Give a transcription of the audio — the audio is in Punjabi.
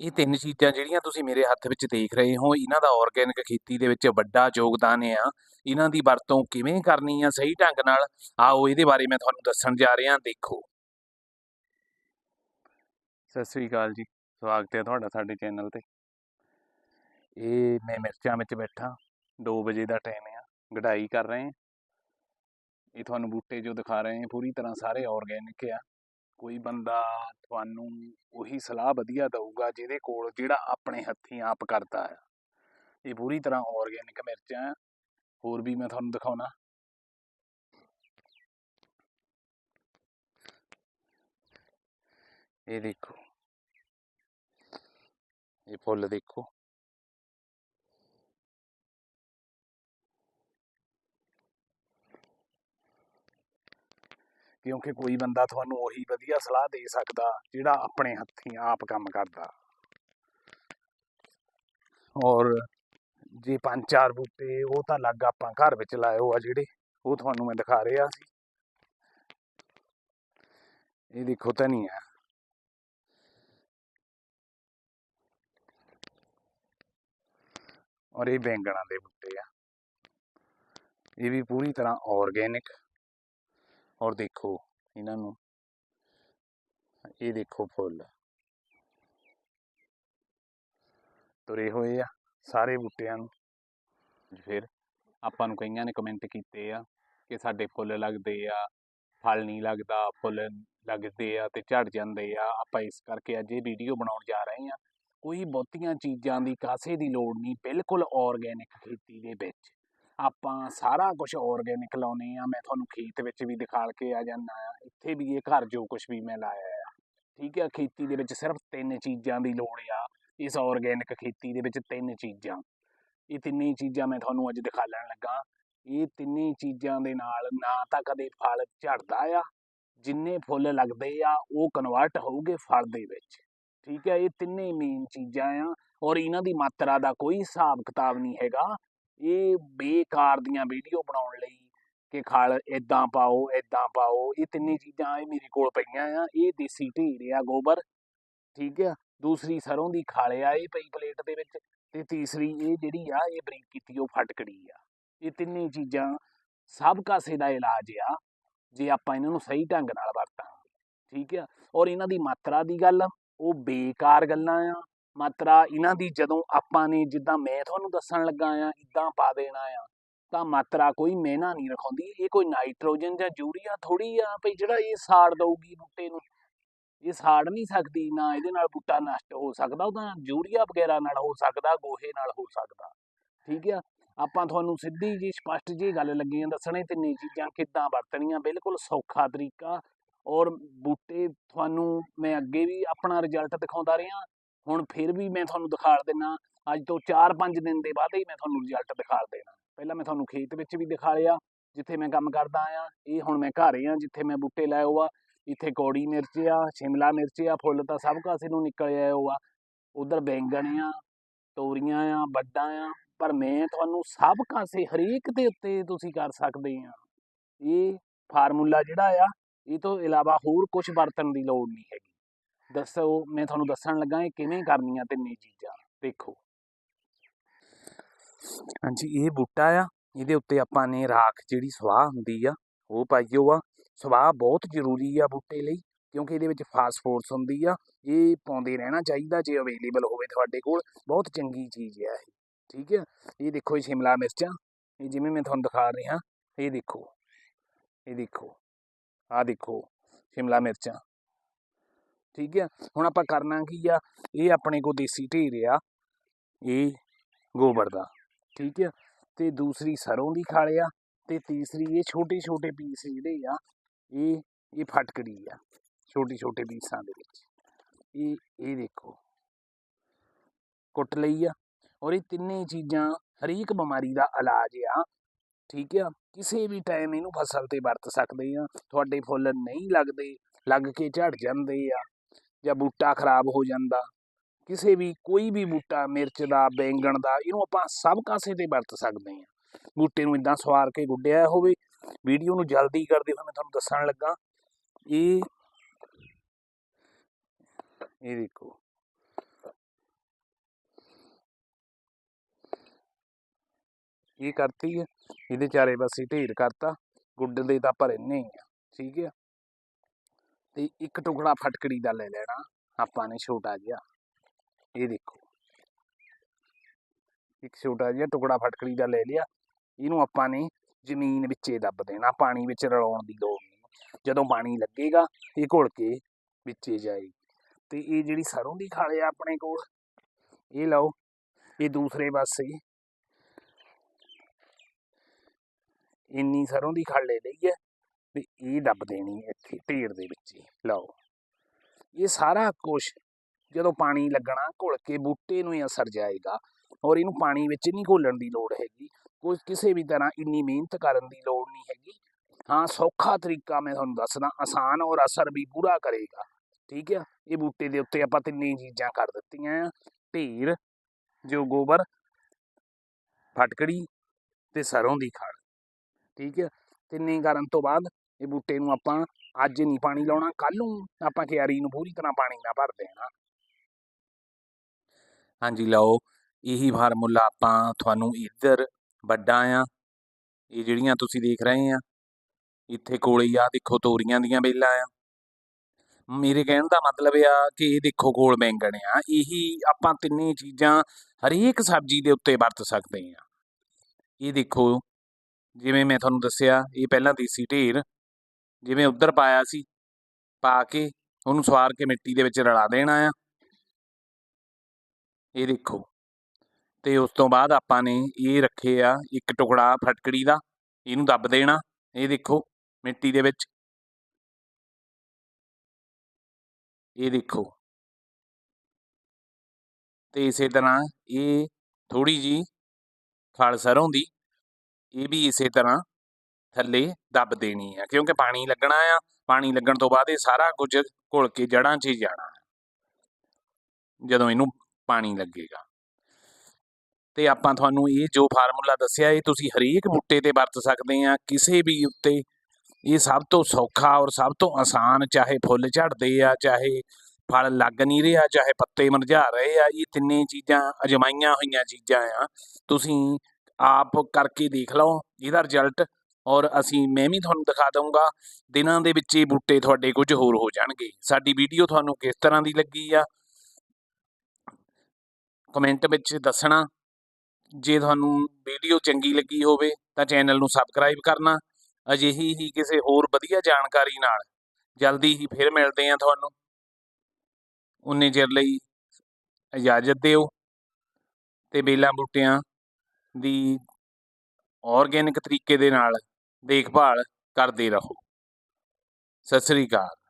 ਇਹ ਤਿੰਨ ਚੀਜ਼ਾਂ ਜਿਹੜੀਆਂ ਤੁਸੀਂ ਮੇਰੇ ਹੱਥ ਵਿੱਚ ਦੇਖ ਰਹੇ ਹੋ ਇਹਨਾਂ ਦਾ ਆਰਗੈਨਿਕ ਖੇਤੀ ਦੇ ਵਿੱਚ ਵੱਡਾ ਯੋਗਦਾਨ ਆ। ਇਹਨਾਂ ਦੀ ਵਰਤੋਂ ਕਿਵੇਂ ਕਰਨੀ ਆ ਸਹੀ ਢੰਗ ਨਾਲ ਆਓ ਇਹਦੇ ਬਾਰੇ ਮੈਂ ਤੁਹਾਨੂੰ ਦੱਸਣ ਜਾ ਰਿਹਾ ਦੇਖੋ। ਸਤਿ ਸ੍ਰੀ ਅਕਾਲ ਜੀ ਸਵਾਗਤ ਹੈ ਤੁਹਾਡਾ ਸਾਡੇ ਚੈਨਲ ਤੇ। ਇਹ ਮੈਂ ਮਿਰਚਾਂ ਵਿੱਚ ਬੈਠਾ। 2 ਵਜੇ ਦਾ ਟਾਈਮ ਆ ਗਡਾਈ ਕਰ ਰਹੇ ਹਾਂ। ਇਹ ਤੁਹਾਨੂੰ ਬੂਟੇ ਜੋ ਦਿਖਾ ਰਹੇ ਹਾਂ ਪੂਰੀ ਤਰ੍ਹਾਂ ਸਾਰੇ ਆਰਗੈਨਿਕ ਆ। ਕੋਈ ਬੰਦਾ ਤੁਹਾਨੂੰ ਉਹੀ ਸਲਾਹ ਵਧੀਆ ਦਊਗਾ ਜਿਹਦੇ ਕੋਲ ਜਿਹੜਾ ਆਪਣੇ ਹੱਥੀਂ ਆਪ ਕਰਦਾ ਆ। ਇਹ ਪੂਰੀ ਤਰ੍ਹਾਂ ਆਰਗੈਨਿਕ ਮਿਰਚਾਂ ਆ। ਹੋਰ ਵੀ ਮੈਂ ਤੁਹਾਨੂੰ ਦਿਖਾਉਣਾ। ਇਹ ਦੇਖੋ। ਇਹ ਫੁੱਲ ਦੇਖੋ। ਕਿਉਂਕਿ ਕੋਈ ਬੰਦਾ ਤੁਹਾਨੂੰ ਉਹੀ ਵਧੀਆ ਸਲਾਹ ਦੇ ਸਕਦਾ ਜਿਹੜਾ ਆਪਣੇ ਹੱਥੀਂ ਆਪ ਕੰਮ ਕਰਦਾ। ਔਰ ਜੇ ਪੰਜ ਚਾਰ ਬੂਟੇ ਉਹ ਤਾਂ ਲੱਗ ਆਪਾਂ ਘਰ ਵਿੱਚ ਲਾਏ ਹੋ ਆ ਜਿਹੜੇ, ਉਹ ਤੁਹਾਨੂੰ ਮੈਂ ਦਿਖਾ ਰਿਹਾ ਸੀ। ਇਹ ਦੇਖੋ ਧਨੀਆ ਔਰ ਇਹ ਬੈਂਗਣਾਂ ਦੇ ਬੂਟੇ ਆ। ਇਹ ਵੀ ਪੂਰੀ ਤਰ੍ਹਾਂ ਆਰਗੈਨਿਕ ਔਰ ਦੇਖੋ, ਇਹਨਾਂ ਨੂੰ ਇਹ ਦੇਖੋ ਫੁੱਲ। ਤੁਰੇ ਹੋਏ ਆ ਸਾਰੇ ਬੂਟਿਆਂ ਨੂੰ। ਫਿਰ ਆਪਾਂ ਨੂੰ ਕਈਆਂ ਨੇ ਕਮੈਂਟ ਕੀਤੇ ਆ ਕਿ ਸਾਡੇ ਫੁੱਲ ਲੱਗਦੇ ਆ, ਫਲ ਨਹੀਂ ਲੱਗਦਾ, ਫੁੱਲ ਲੱਗਦੇ ਆ ਤੇ ਝੜ ਜਾਂਦੇ ਆ। ਆਪਾਂ ਇਸ ਕਰਕੇ ਅੱਜ ਇਹ ਵੀਡੀਓ ਬਣਾਉਣ ਜਾ ਰਹੇ ਆ ਕੋਈ ਬਹੁਤੀਆਂ ਚੀਜ਼ਾਂ ਦੀ ਕਾਸੇ ਦੀ ਲੋੜ ਨਹੀਂ, ਬਿਲਕੁਲ ਆਰਗੈਨਿਕ ਖੇਤੀ ਦੇ ਵਿੱਚ। ਆਪਾਂ ਸਾਰਾ ਕੁਝ ਆਰਗੈਨਿਕ ਲਾਉਨੇ ਆ ਮੈਂ ਤੁਹਾਨੂੰ ਖੇਤ ਵਿੱਚ ਵੀ ਦਿਖਾ ਕੇ ਆ ਜਾਂਦਾ ਆ ਇੱਥੇ ਵੀ ਇਹ ਘਰ ਜੋ ਕੁਝ ਵੀ ਮੈਂ ਲਾਇਆ ਆ। ਠੀਕ ਆ, ਖੇਤੀ ਦੇ ਵਿੱਚ ਸਿਰਫ ਤਿੰਨ ਚੀਜ਼ਾਂ ਦੀ ਲੋੜ ਆ, ਇਸ ਆਰਗੈਨਿਕ ਖੇਤੀ ਦੇ ਵਿੱਚ ਤਿੰਨ ਚੀਜ਼ਾਂ। ਇਹ ਤਿੰਨੇ ਚੀਜ਼ਾਂ ਮੈਂ ਤੁਹਾਨੂੰ ਅੱਜ ਦਿਖਾ ਲੈਣ ਲੱਗਾ ਇਹ ਤਿੰਨੇ ਚੀਜ਼ਾਂ ਦੇ ਨਾਲ ਨਾ ਤਾਂ ਕਦੇ ਫਲ ਝੜਦਾ ਆ, ਜਿੰਨੇ ਫੁੱਲ ਲੱਗਦੇ ਆ, ਉਹ ਕਨਵਰਟ ਹੋਊਗੇ ਫਲ ਦੇ ਵਿੱਚ। ਠੀਕ ਹੈ ਇਹ ਤਿੰਨੇ ਮੇਨ ਚੀਜ਼ਾਂ ਆ, ਔਰ ਇਹਨਾਂ ਦੀ ਮਾਤਰਾ ਦਾ ਕੋਈ ਹਿਸਾਬ ਕਿਤਾਬ ਨਹੀਂ ਹੈਗਾ। ਇਹ ਬੇਕਾਰ ਦੀਆਂ ਵੀਡੀਓ ਬਣਾਉਣ ਲਈ ਕਿ ਖਾਲ ਇਦਾਂ ਪਾਓ ਇਦਾਂ ਪਾਓ, ਇਹ ਤਿੰਨੇ ਚੀਜ਼ਾਂ ਇਹ ਮੇਰੇ ਕੋਲ ਪਈਆਂ ਆ, ਇਹ ਦੇਸੀ ਢੇਰ ਆ ਗੋਬਰ, ਠੀਕ ਆ। ਦੂਸਰੀ ਸਰੋਂ ਦੀ ਖਾਲ ਆ, ਇਹ ਪਈ ਪਲੇਟ ਦੇ ਵਿੱਚ ਤੇ ਤੀਸਰੀ ਇਹ ਜਿਹੜੀ ਆ, ਇਹ ਬਰੀਕ ਕੀਤੀ, ਉਹ ਫਟਕੜੀ ਆ। ਇਹ ਤਿੰਨੇ ਚੀਜ਼ਾਂ ਸਭ ਕਾਸੇ ਦਾ ਇਲਾਜ ਆ, ਜੇ ਆਪਾਂ ਇਹਨਾਂ ਨੂੰ ਸਹੀ ਢੰਗ ਨਾਲ ਵਰਤਾਂਗੇ, ਠੀਕ ਆ। ਔਰ ਇਹਨਾਂ ਦੀ ਮਾਤਰਾ ਦੀ ਗੱਲ, ਉਹ ਬੇਕਾਰ ਗੱਲਾਂ ਆ ਮਾਤਰਾ ਇਹਨਾਂ ਦੀ ਜਦੋਂ ਆਪਾਂ ਨੇ ਜਿੱਦਾਂ ਮੈਂ ਤੁਹਾਨੂੰ ਦੱਸਣ ਲੱਗਾ ਆ ਇਦਾਂ ਪਾ ਦੇਣਾ ਆ, ਤਾਂ ਮਾਤਰਾ ਕੋਈ ਮਿਹਨਾ ਨਹੀਂ ਰਖਾਉਂਦੀ। ਇਹ ਕੋਈ ਨਾਈਟ੍ਰੋਜਨ ਜਾਂ ਯੂਰੀਆ ਥੋੜੀ ਆ ਭਈ ਜਿਹੜਾ ਇਹ ਸਾੜ ਦਊਗੀ ਬੂਟੇ ਨੂੰ। ਇਹ ਸਾੜ ਨਹੀਂ ਸਕਦੀ, ਨਾ ਇਹਦੇ ਨਾਲ ਬੂਟਾ ਨਸ਼ਟ ਹੋ ਸਕਦਾ ਉਹ ਤਾਂ ਯੂਰੀਆ ਵਗੈਰਾ ਨਾਲ ਹੋ ਸਕਦਾ, ਗੋਹੇ ਨਾਲ ਹੋ ਸਕਦਾ। ਠੀਕ ਆ? ਆਪਾਂ ਤੁਹਾਨੂੰ ਸਿੱਧੀ ਜੀ ਸਪਸ਼ਟ ਜੀ ਗੱਲ ਲੱਗੀਆਂ ਦੱਸਣੇ ਤਿੰਨੇ ਚੀਜ਼ਾਂ ਕਿੱਦਾਂ ਵਰਤਣੀਆਂ, ਬਿਲਕੁਲ ਸੌਖਾ ਤਰੀਕਾ। ਔਰ ਬੂਟੇ ਤੁਹਾਨੂੰ ਮੈਂ ਅੱਗੇ ਵੀ ਆਪਣਾ ਰਿਜ਼ਲਟ ਦਿਖਾਉਂਦਾ ਰਿਹਾ। ਹੁਣ ਫਿਰ ਵੀ ਮੈਂ ਤੁਹਾਨੂੰ ਦਿਖਾ ਦਿੰਨਾ, ਅੱਜ ਤੋਂ 4-5 ਦਿਨ ਦੇ ਬਾਅਦ ਹੀ ਮੈਂ ਤੁਹਾਨੂੰ ਰਿਜ਼ਲਟ ਦਿਖਾ ਦੇਣਾ। ਪਹਿਲਾਂ ਮੈਂ ਤੁਹਾਨੂੰ ਖੇਤ ਵਿੱਚ ਵੀ ਦਿਖਾ ਲਿਆ, ਜਿੱਥੇ ਮੈਂ ਕੰਮ ਕਰਦਾ ਆ ਇਹ ਹੁਣ ਮੈਂ ਘਰ ਆ ਜਿੱਥੇ ਮੈਂ ਬੂਟੇ ਲਾਏ ਹੋਆ, ਇੱਥੇ ਕੌੜੀ ਮਿਰਚ ਆ, ਸ਼ਿਮਲਾ ਮਿਰਚ ਆ, ਫੁੱਲ ਤਾਂ ਸਭ ਕਾਸੇ ਨੂੰ ਨਿਕਲ ਆਏ ਹੋਆ। ਉਧਰ ਬੈਂਗਣ ਆ, ਤੋਰੀਆਂ ਆ, ਵੱਡਾਂ ਆ, ਪਰ ਮੈਂ ਤੁਹਾਨੂੰ ਸਭ ਕਾਸੇ ਹਰੇਕ ਦੇ ਉੱਤੇ ਤੁਸੀਂ ਕਰ ਸਕਦੇ ਆ। ਇਹ ਫਾਰਮੂਲਾ ਜਿਹੜਾ ਆ, ਇਹ ਤੋਂ ਇਲਾਵਾ ਹੋਰ ਕੁਝ ਵਰਤਣ ਦੀ ਲੋੜ ਨਹੀਂ ਹੈਗੀ। ਦੱਸੋ ਮੈਂ ਤੁਹਾਨੂੰ ਦੱਸਣ ਲੱਗਾ ਇਹ ਕਿਵੇਂ ਕਰਨੀਆਂ ਤਿੰਨੇ ਚੀਜ਼ਾਂ, ਦੇਖੋ। ਹਾਂਜੀ, ਇਹ ਬੂਟਾ ਆ, ਇਹਦੇ ਉੱਤੇ ਆਪਾਂ ਨੇ ਰਾਖ ਜਿਹੜੀ ਸਵਾਹ ਹੁੰਦੀ ਆ, ਉਹ ਪਾਈਓ ਆ। ਸਵਾਹ ਬਹੁਤ ਜ਼ਰੂਰੀ ਆ ਬੂਟੇ ਲਈ, ਕਿਉਂਕਿ ਇਹਦੇ ਵਿੱਚ ਫਾਸਫੋਰਸ ਹੁੰਦੀ ਆ, ਇਹ ਪਾਉਂਦੇ ਰਹਿਣਾ ਚਾਹੀਦਾ ਜੇ ਅਵੇਲੇਬਲ ਹੋਵੇ ਤੁਹਾਡੇ ਕੋਲ, ਬਹੁਤ ਚੰਗੀ ਚੀਜ਼ ਆ ਇਹ, ਠੀਕ ਹੈ ਇਹ ਦੇਖੋ ਇਹ ਸ਼ਿਮਲਾ ਮਿਰਚਾਂ, ਇਹ ਜਿਵੇਂ ਮੈਂ ਤੁਹਾਨੂੰ ਦਿਖਾ ਰਿਹਾ, ਇਹ ਦੇਖੋ ਇਹ ਦੇਖੋ ਆ ਦੇਖੋ, ਸ਼ਿਮਲਾ ਮਿਰਚਾਂ। ਠੀਕ ਹੈ। ਹੁਣ ਆਪਾਂ ਕਰਨਾ ਕੀ ਆ? ਇਹ ਆਪਣੇ ਕੋ ਦੇਸੀ ਢੇਰ ਆ। ਇਹ ਗੋਬਰ ਦਾ, ਠੀਕ ਹੈ। ਤੇ ਦੂਸਰੀ ਸਰੋਂ ਦੀ ਖਾਲ ਆ ਤੇ ਤੀਸਰੀ ਇਹ ਛੋਟੇ ਛੋਟੇ ਪੀਸ ਜਿਹੜੇ ਆ, ਇਹ ਇਹ ਫਟਕੜੀ ਆ ਛੋਟੇ ਛੋਟੇ ਪੀਸਾਂ ਦੇ ਵਿੱਚ। ਇਹ ਇਹ ਦੇਖੋ। ਕੁੱਟ ਲਈ ਆ ਔਰ ਇਹ ਤਿੰਨੇ ਚੀਜ਼ਾਂ ਹਰੇਕ ਬਿਮਾਰੀ ਦਾ ਇਲਾਜ ਆ, ਠੀਕ ਆ ਕਿਸੇ ਵੀ ਟਾਈਮ ਇਹਨੂੰ ਫਸਲ ਤੇ ਵਰਤ ਸਕਦੇ ਆ। ਤੁਹਾਡੇ ਫੁੱਲ ਨਹੀਂ ਲੱਗਦੇ, ਲੱਗ ਕੇ ਝੜ ਜਾਂਦੇ ਆ। ਜਾਂ ਬੂਟਾ ਖਰਾਬ ਹੋ ਜਾਂਦਾ, ਕਿਸੇ ਵੀ, ਕੋਈ ਵੀ ਬੂਟਾ, ਮਿਰਚ ਦਾ, ਬੈਂਗਣ ਦਾ, ਇਹਨੂੰ ਆਪਾਂ ਸਭ ਕਾਸੇ ਤੇ ਵਰਤ ਸਕਦੇ ਹਾਂ। ਬੂਟੇ ਨੂੰ ਇਦਾਂ ਸਵਾਰ ਕੇ ਗੁੱਡਿਆ ਹੋਵੇ, ਵੀਡੀਓ ਨੂੰ ਜਲਦੀ ਕਰਦੇ ਹੋਏ ਮੈਂ ਤੁਹਾਨੂੰ ਦੱਸਣ ਲੱਗਾ, ਇਹ ਇਹ ਦੇਖੋ। ਇਹ ਕਰਤੀ ਹੈ, ਇਹਦੇ ਚਾਰੇ ਪਾਸੇ ਢੇਰ ਕਰਤਾ ਗੁੱਡ ਦੇ ਤਾਂ ਭਰ ਇੰਨੇ ਹੀ ਆ ਠੀਕ ਹੈ। ਤੇ ਇੱਕ ਟੁਕੜਾ ਫਟਕੜੀ ਦਾ ਲੈ ਲੈਣਾ। ਆਪਾਂ ਨੇ ਛੋਟਾ ਜਿਹਾ। ਇਹ ਦੇਖੋ। ਇੱਕ ਛੋਟਾ ਜਿਹਾ ਟੁਕੜਾ ਫਟਕੜੀ ਦਾ ਲੈ ਲਿਆ। ਇਹਨੂੰ ਆਪਾਂ ਨੇ ਜ਼ਮੀਨ ਵਿੱਚੇ ਦੱਬ ਦੇਣਾ। ਪਾਣੀ ਵਿੱਚ ਰਲਾਉਣ ਦੀ ਲੋੜ ਨਹੀਂ। ਜਦੋਂ ਪਾਣੀ ਲੱਗੇਗਾ, ਇਹ ਘੁਲ ਕੇ ਵਿੱਚੇ ਜਾਏਗੀ। ਤੇ ਇਹ ਜਿਹੜੀ ਸਰੋਂ ਦੀ ਖਾਲੇ ਆ ਆਪਣੇ ਕੋਲ, ਇਹ ਲਓ। ਇਹ ਦੂਸਰੇ ਪਾਸੇ। ਇੰਨੀ ਸਰੋਂ ਦੀ ਖਾਲੇ ਲਈ ਹੈ। ਤੇ ਇਹ ਦੱਬ ਦੇਣੀ ਇੱਥੇ, ਢੇਰ ਦੇ ਵਿੱਚ ਲਓ। ਇਹ ਸਾਰਾ ਕੁਝ ਜਦੋਂ ਪਾਣੀ ਲੱਗਣਾ, ਘੁਲ ਕੇ ਬੂਟੇ ਨੂੰ ਹੀ ਅਸਰ ਜਾਏਗਾ ਔਰ ਇਹਨੂੰ ਪਾਣੀ ਵਿੱਚ ਨਹੀਂ ਘੋਲਣ ਦੀ ਲੋੜ ਹੈਗੀ। ਕੋਈ ਕਿਸੇ ਵੀ ਤਰ੍ਹਾਂ ਇੰਨੀ ਮਿਹਨਤ ਕਰਨ ਦੀ ਲੋੜ ਨਹੀਂ ਹੈਗੀ। ਹਾਂ, ਸੌਖਾ ਤਰੀਕਾ ਮੈਂ ਤੁਹਾਨੂੰ ਦੱਸਦਾ, ਆਸਾਨ ਔਰ ਅਸਰ ਵੀ ਪੂਰਾ ਕਰੇਗਾ। ਠੀਕ ਹੈ ਇਹ ਬੂਟੇ ਦੇ ਉੱਤੇ ਆਪਾਂ ਤਿੰਨੇ ਚੀਜ਼ਾਂ ਕਰ ਦਿੱਤੀਆਂ ਆ। ਢੇਰ, ਜੋ ਗੋਬਰ, ਫਟਕੜੀ ਤੇ ਸਰੋਂ ਦੀ ਖਾਲ ਠੀਕ ਹੈ ਤਿੰਨੇ ਕਰਨ ਤੋਂ ਬਾਅਦ ਇਹ ਬੂਟੇ ਨੂੰ ਆਪਾਂ ਅੱਜ ਨਹੀਂ ਪਾਣੀ ਲਾਉਣਾ ਕੱਲ ਨੂੰ ਆਪਾਂ ਕਿਆਰੀ ਨੂੰ ਪੂਰੀ ਤਰ੍ਹਾਂ ਪਾਣੀ ਨਾ ਭਰ ਦੇਣਾ। ਹਾਂਜੀ, ਲਓ, ਇਹੀ ਫਾਰਮੂਲਾ ਆਪਾਂ ਤੁਹਾਨੂੰ ਇੱਧਰ ਵੱਡਾ ਆ। ਇਹ ਜਿਹੜੀਆਂ ਤੁਸੀਂ ਦੇਖ ਰਹੇ ਆ, ਇੱਥੇ ਕੋਲੇ ਹੀ ਆ, ਦੇਖੋ ਤੋਰੀਆਂ ਦੀਆਂ ਬੇਲਾਂ ਆ। ਮੇਰੇ ਕਹਿਣ ਦਾ ਮਤਲਬ ਆ ਕਿ ਇਹ ਦੇਖੋ ਕੋਲ ਬੈਂਗਣ ਆ। ਇਹੀ ਆਪਾਂ ਤਿੰਨੇ ਚੀਜ਼ਾਂ ਹਰੇਕ ਸਬਜ਼ੀ ਦੇ ਉੱਤੇ ਵਰਤ ਸਕਦੇ ਆ। ਇਹ ਦੇਖੋ, ਜਿਵੇਂ ਮੈਂ ਤੁਹਾਨੂੰ ਦੱਸਿਆ, ਇਹ ਪਹਿਲਾਂ ਦੇਸੀ ਢੇਰ ਜਿਵੇਂ ਉੱਧਰ ਪਾਇਆ ਸੀ, ਪਾ ਕੇ ਉਹਨੂੰ ਸਵਾਰ ਕੇ ਮਿੱਟੀ ਦੇ ਵਿੱਚ ਰਲਾ ਦੇਣਾ ਆ। ਇਹ ਦੇਖੋ, ਤੇ ਉਸ ਤੋਂ ਬਾਅਦ ਆਪਾਂ ਨੇ ਇਹ ਰੱਖੇ ਆ ਇੱਕ ਟੁਕੜਾ ਫਟਕੜੀ ਦਾ, ਇਹਨੂੰ ਦੱਬ ਦੇਣਾ, ਇਹ ਦੇਖੋ ਮਿੱਟੀ ਦੇ ਵਿੱਚ। ਇਹ ਦੇਖੋ। ਤੇ ਇਸੇ ਤਰ੍ਹਾਂ ਇਹ ਥੋੜੀ ਜੀ ਖਲ ਸਰੋਂ ਦੀ, ਇਹ ਵੀ ਇਸੇ ਤਰ੍ਹਾਂ ਥੱਲੇ ਦੱਬ ਦੇਣੀ ਆ, ਕਿਉਂਕਿ ਪਾਣੀ ਲੱਗਣਾ ਆ, ਪਾਣੀ ਲੱਗਣ ਤੋਂ ਬਾਅਦ ਇਹ ਸਾਰਾ ਕੁਝ ਘੁਲ ਕੇ ਜੜਾਂ 'ਚ ਹੀ ਜਾਣਾ ਜਦੋਂ ਇਹਨੂੰ ਪਾਣੀ ਲੱਗੇਗਾ। ਤੇ ਆਪਾਂ ਤੁਹਾਨੂੰ ਇਹ ਜੋ ਫਾਰਮੂਲਾ ਦੱਸਿਆ, ਇਹ ਤੁਸੀਂ ਹਰੇਕ ਬੂਟੇ ਤੇ ਵਰਤ ਸਕਦੇ ਆ, ਕਿਸੇ ਵੀ ਉੱਤੇ। ਇਹ ਸਭ ਤੋਂ ਸੌਖਾ ਔਰ ਸਭ ਤੋਂ ਆਸਾਨ, ਚਾਹੇ ਫੁੱਲ ਝੜਦੇ ਆ, ਚਾਹੇ ਫਲ ਲੱਗ ਨਹੀਂ ਰਿਹਾ, ਚਾਹੇ ਪੱਤੇ ਮੁਰਝਾ ਰਹੇ ਆ, ਇਹ ਤਿੰਨੇ ਚੀਜ਼ਾਂ ਅਜਮਾਈਆਂ ਹੋਈਆਂ ਚੀਜ਼ਾਂ ਆ। ਤੁਸੀਂ ਆਪ ਕਰਕੇ ਦੇਖ ਲਓ, ਇਹਦਾ ਰਿਜ਼ਲਟ ਔਰ ਅਸੀਂ, ਮੈਂ ਵੀ ਤੁਹਾਨੂੰ ਦਿਖਾ ਦਊਂਗਾ, ਦਿਨਾਂ ਦੇ ਵਿੱਚ ਇਹ ਬੂਟੇ ਤੁਹਾਡੇ ਕੁਝ ਹੋਰ ਹੋ ਜਾਣਗੇ। ਸਾਡੀ ਵੀਡੀਓ ਤੁਹਾਨੂੰ ਕਿਸ ਤਰ੍ਹਾਂ ਦੀ ਲੱਗੀ ਆ? ਕਮੈਂਟ ਵਿੱਚ ਦੱਸਣਾ। ਜੇ ਤੁਹਾਨੂੰ ਵੀਡੀਓ ਚੰਗੀ ਲੱਗੀ ਹੋਵੇ, ਤਾਂ ਚੈਨਲ ਨੂੰ ਸਬਸਕ੍ਰਾਈਬ ਕਰਨਾ। ਅਜਿਹੀ ਹੀ ਕਿਸੇ ਹੋਰ ਵਧੀਆ ਜਾਣਕਾਰੀ ਨਾਲ। ਜਲਦੀ ਹੀ ਫਿਰ ਮਿਲਦੇ ਆ ਤੁਹਾਨੂੰ। ਉਨੇ ਚਿਰ ਲਈ ਇਜਾਜ਼ਤ ਦਿਓ। ਤੇ ਬੇਲਾਂ ਬੂਟਿਆਂ ਦੀ ਆਰਗੈਨਿਕ ਤਰੀਕੇ ਦੇ ਨਾਲ ਦੇਖਭਾਲ ਕਰਦੇ ਰਹੋ। ਸਤਿ ਸ੍ਰੀ ਅਕਾਲ।